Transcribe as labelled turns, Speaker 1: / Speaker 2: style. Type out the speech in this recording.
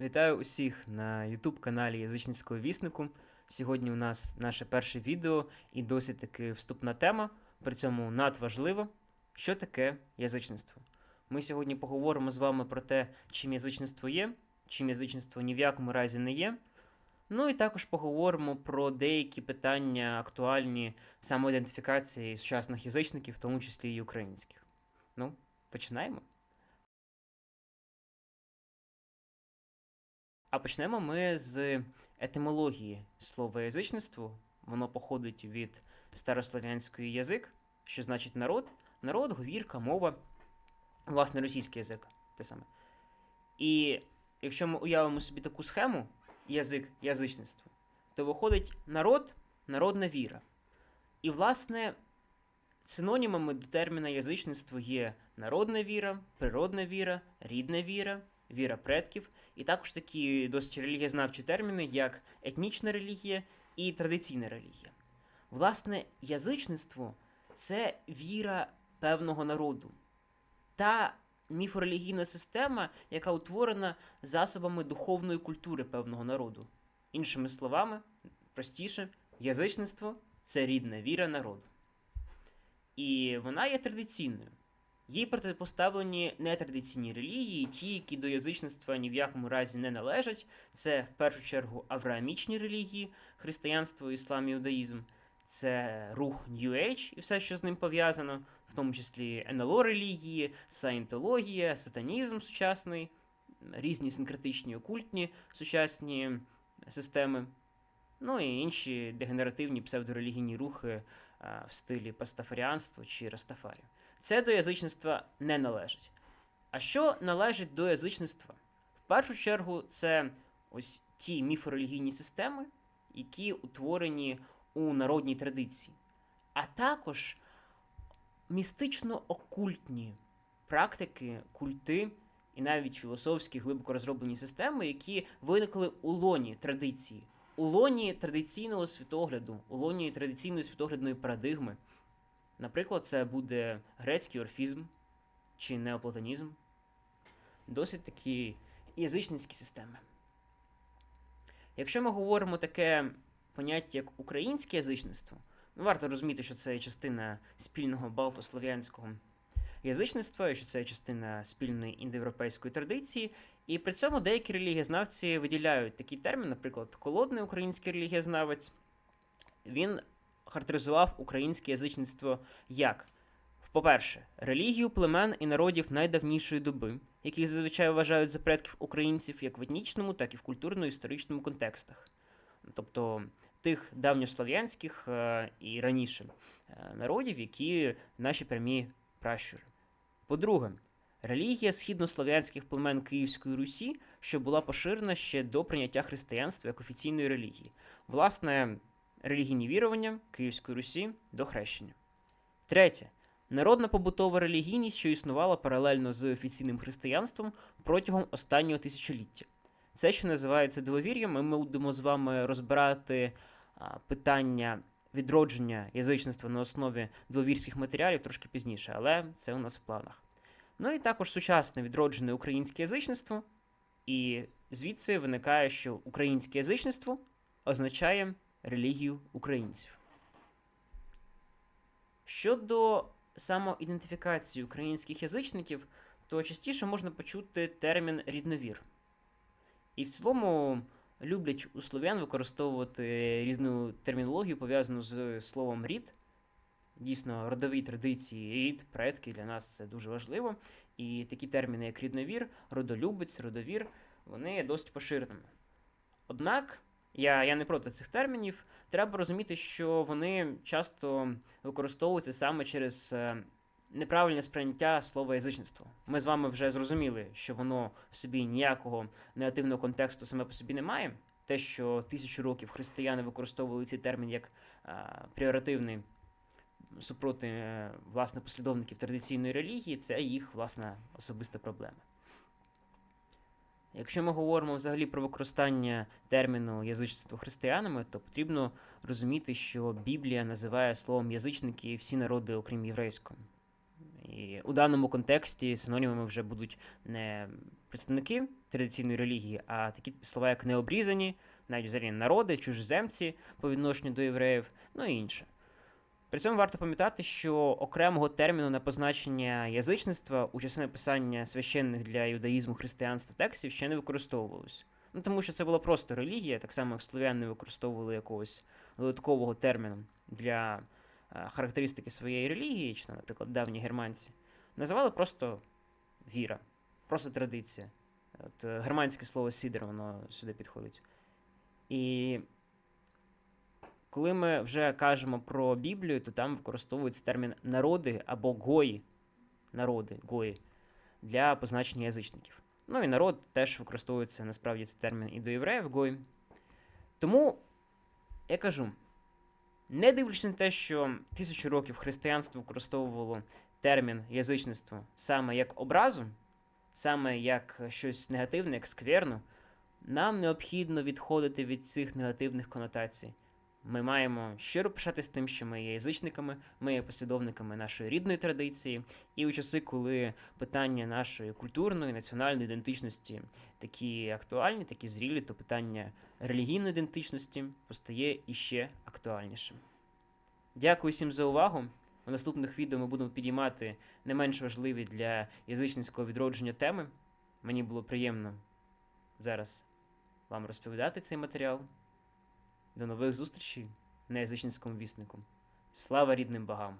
Speaker 1: Вітаю усіх на YouTube каналі Язичницького віснику. Сьогодні у нас наше перше відео і досить таки вступна тема, при цьому надважливо, що таке язичництво. Ми сьогодні поговоримо з вами про те, чим язичництво є, чим язичництво ні в якому разі не є. Ну і також поговоримо про деякі питання актуальні самоідентифікації сучасних язичників, в тому числі і українських. Ну, починаємо. А почнемо ми з етимології слова язичництво. Воно походить від старослов'янської язик, що значить народ, народ, говірка, мова, власне, російський язик те саме. І якщо ми уявимо собі таку схему язик, язичництво, то виходить народ, народна віра. І, власне, синонімами до терміна язичництво є народна віра, природна віра, рідна віра, віра предків, і також такі досить релігієзнавчі терміни, як етнічна релігія і традиційна релігія. Власне, язичництво це віра певного народу. Та міфорелігійна система, яка утворена засобами духовної культури певного народу. Іншими словами, простіше, язичництво це рідна віра народу. І вона є традиційною. Їй протипоставлені нетрадиційні релігії, ті, які до язичництва ні в якому разі не належать. Це в першу чергу авраамічні релігії, християнство, іслам, іудаїзм, це рух New Age і все, що з ним пов'язано, в тому числі НЛО релігії, саєнтологія, сатанізм сучасний, різні синкретичні окультні сучасні системи, ну і інші дегенеративні псевдорелігійні рухи в стилі пастафаріанства чи Растафарі. Це до язичництва не належить. А що належить до язичництва? В першу чергу, це ось ті міфорелігійні системи, які утворені у народній традиції, а також містично-окультні практики, культи і навіть філософські глибоко розроблені системи, які виникли у лоні традиції, у лоні традиційного світогляду, у лоні традиційної світоглядної парадигми. Наприклад, це буде грецький орфізм чи неоплатонізм. Досить такі язичницькі системи. Якщо ми говоримо таке поняття, як українське язичництво, ну варто розуміти, що це частина спільного балтослов'янського язичництва, що це частина спільної індоєвропейської традиції. І при цьому деякі релігієзнавці виділяють такий термін, наприклад, колодний український релігієзнавець. Він характеризував українське язичництво як, по-перше, релігію племен і народів найдавнішої доби, яких зазвичай вважають за предків українців як в етнічному, так і в культурно-історичному контекстах. Тобто тих давньослов'янських е, і раніше е, народів, які наші прямі пращури. По-друге, релігія східнослов'янських племен Київської Русі, що була поширена ще до прийняття християнства як офіційної релігії. Власне, релігійні вірування Київської Русі до хрещення. Третє. Народна побутова релігійність, що існувала паралельно з офіційним християнством протягом останнього тисячоліття. Це, що називається двовір'ям, і ми будемо з вами розбирати питання відродження язичництва на основі двовірських матеріалів трошки пізніше, але це у нас в планах. Ну і також сучасне відроджене українське язичництво, і звідси виникає, що українське язичництво означає релігію українців. Щодо самоідентифікації українських язичників, то частіше можна почути термін рідновір. І в цілому люблять у слов'ян використовувати різну термінологію, пов'язану з словом рід. Дійсно, родові традиції, рід, предки для нас це дуже важливо. І такі терміни, як рідновір, родолюбець, родовір, вони є досить поширеними. Однак я, я не проти цих термінів. Треба розуміти, що вони часто використовуються саме через е, неправильне сприйняття слова язичництво. Ми з вами вже зрозуміли, що воно в собі ніякого негативного контексту саме по собі не має. Те, що тисячу років християни використовували цей термін як а, пріоративний супроти е, власне послідовників традиційної релігії, це їх власна особиста проблема. Якщо ми говоримо взагалі про використання терміну язичництво християнами, то потрібно розуміти, що Біблія називає словом язичники всі народи, окрім єврейського. І у даному контексті синонімами вже будуть не представники традиційної релігії, а такі слова, як необрізані, навіть взагалі народи, чужеземці по відношенню до євреїв, ну і інше. При цьому варто пам'ятати, що окремого терміну на позначення язичництва у часи написання священних для юдаїзму християнства текстів ще не використовувалось. Ну тому що це була просто релігія, так само як слов'яни використовували якогось додаткового терміну для е, характеристики своєї релігії, чи, наприклад, давні германці, називали просто віра, просто традиція. От е, германське слово сідер, воно сюди підходить. І коли ми вже кажемо про Біблію, то там використовується термін народи або гої, народи, гої, для позначення язичників. Ну і народ теж використовується насправді цей термін і до євреїв гої. Тому я кажу, не дивлячись на те, що тисячу років християнство використовувало термін язичництво саме як образу, саме як щось негативне, як скверну, нам необхідно відходити від цих негативних конотацій. Ми маємо щиро пишатись тим, що ми є язичниками, ми є послідовниками нашої рідної традиції, і у часи, коли питання нашої культурної національної ідентичності такі актуальні, такі зрілі, то питання релігійної ідентичності постає іще актуальнішим. Дякую всім за увагу. У наступних відео ми будемо підіймати не менш важливі для язичницького відродження теми. Мені було приємно зараз вам розповідати цей матеріал. До нових зустрічей на язичницькому віснику. Слава рідним богам!